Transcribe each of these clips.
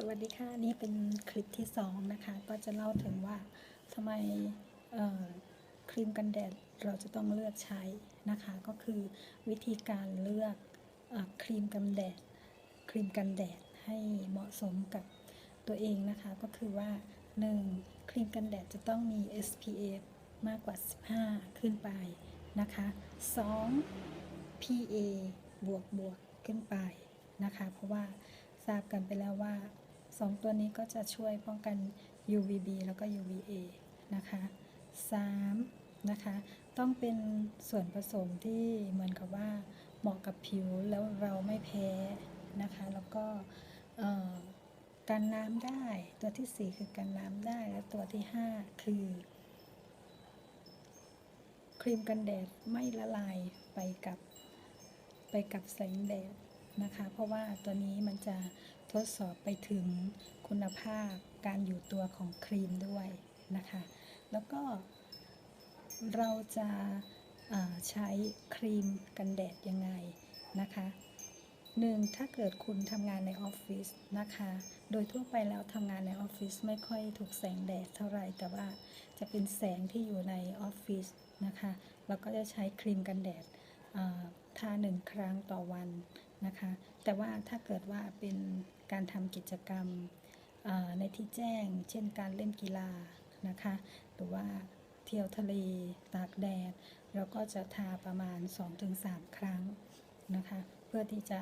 สวัสดีค่ะ นี่เป็นคลิปที่สองนะคะ ก็จะเล่าถึงว่าทำไมครีมกันแดดเราจะต้องเลือกใช้นะคะ ก็คือวิธีการเลือกอครีมกันแดด ครีมกันแดดให้เหมาะสมกับตัวเองนะคะ ก็คือว่า 1. ครีมกันแดดจะต้องมี SPF มากกว่า 15 ขึ้นไปนะคะ 2. PA บวกบวกขึ้นไปนะคะ เพราะว่าทราบกันไปแล้วว่า 2 ตัวนี้ก็จะช่วยป้องกัน UVB แล้วก็ UVA นะคะ 3. นะคะ ต้องเป็นส่วนผสมที่เหมือนกับว่าเหมาะกับผิวแล้วเราไม่แพ้นะคะ แล้วก็กันน้ำได้ ตัวที่ 4 คือกันน้ำได้ และตัวที่ 5 คือ ครีมกันแดดไม่ละลายไปกับไปกับแสงแดด นะคะ เพราะว่าตัวนี้มันจะทดสอบไปถึงคุณภาพการอยู่ตัวของครีมด้วยนะคะ แล้วก็เราจะใช้ครีมกันแดดยังไงนะคะหนึ่งถ้าเกิดคุณทำงานในออฟฟิศนะคะ โดยทั่วไปแล้วทำงานในออฟฟิศไม่ค่อยถูกแสงแดดเท่าไหร่ แต่ว่าจะเป็นแสงที่อยู่ในออฟฟิศนะคะเราก็จะใช้ครีมกันแดดทาหนึ่งครั้งต่อวัน นะคะ แต่ว่าถ้าเกิดว่าเป็นการทำกิจกรรมในที่แจ้ง เช่นการเล่นกีฬานะคะ หรือว่าเที่ยวทะเลตากแดด เราก็จะทาประมาณ 2-3 ครั้งนะคะ เพื่อที่จะ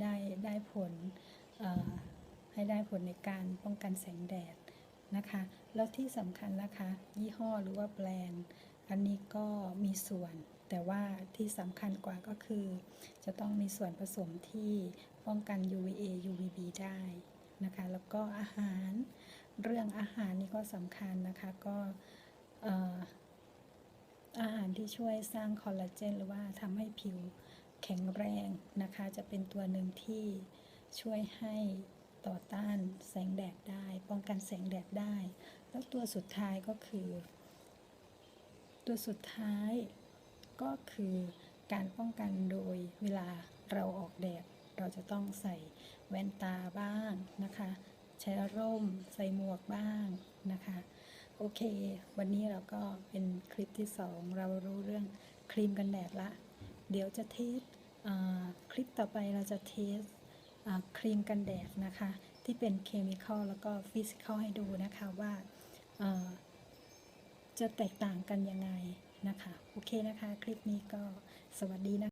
ได้ได้ผลให้ได้ผลในการป้องกันแสงแดดนะคะ แล้วที่สำคัญนะคะ ยี่ห้อหรือว่าแบรนด์ อันนี้ก็มีส่วน แต่ว่าที่สำคัญกว่าก็คือ จะต้องมีส่วนผสมที่ป้องกัน UVA UVB ได้นะคะ แล้วก็อาหาร เรื่องอาหารนี่ก็สำคัญนะคะ ก็อาหารที่ช่วยสร้างคอลลาเจนหรือว่าทำให้ผิวแข็งแรงนะคะ จะเป็นตัวหนึ่งที่ช่วยให้ต่อต้านแสงแดดได้ ป้องกันแสงแดดได้ แล้วตัวสุดท้ายก็คือ ตัวสุดท้าย ก็คือการป้องกันโดยเวลาเราออกแดดเราจะต้องใส่แว่นตาบ้างนะคะ ใช้ร่มใส่หมวกบ้างนะคะ โอเค วันนี้เราก็เป็นคลิปที่สองเรารู้เรื่องครีมกันแดดละ เดี๋ยวจะเทสคลิปต่อไปเราจะเทสครีมกันแดดนะคะ ที่เป็นเคมีคอลแล้วก็ฟิสิกอลให้ดูนะคะว่าจะแตกต่างกันยังไง นะคะ โอเคนะคะ คลิปนี้ก็สวัสดีนะคะ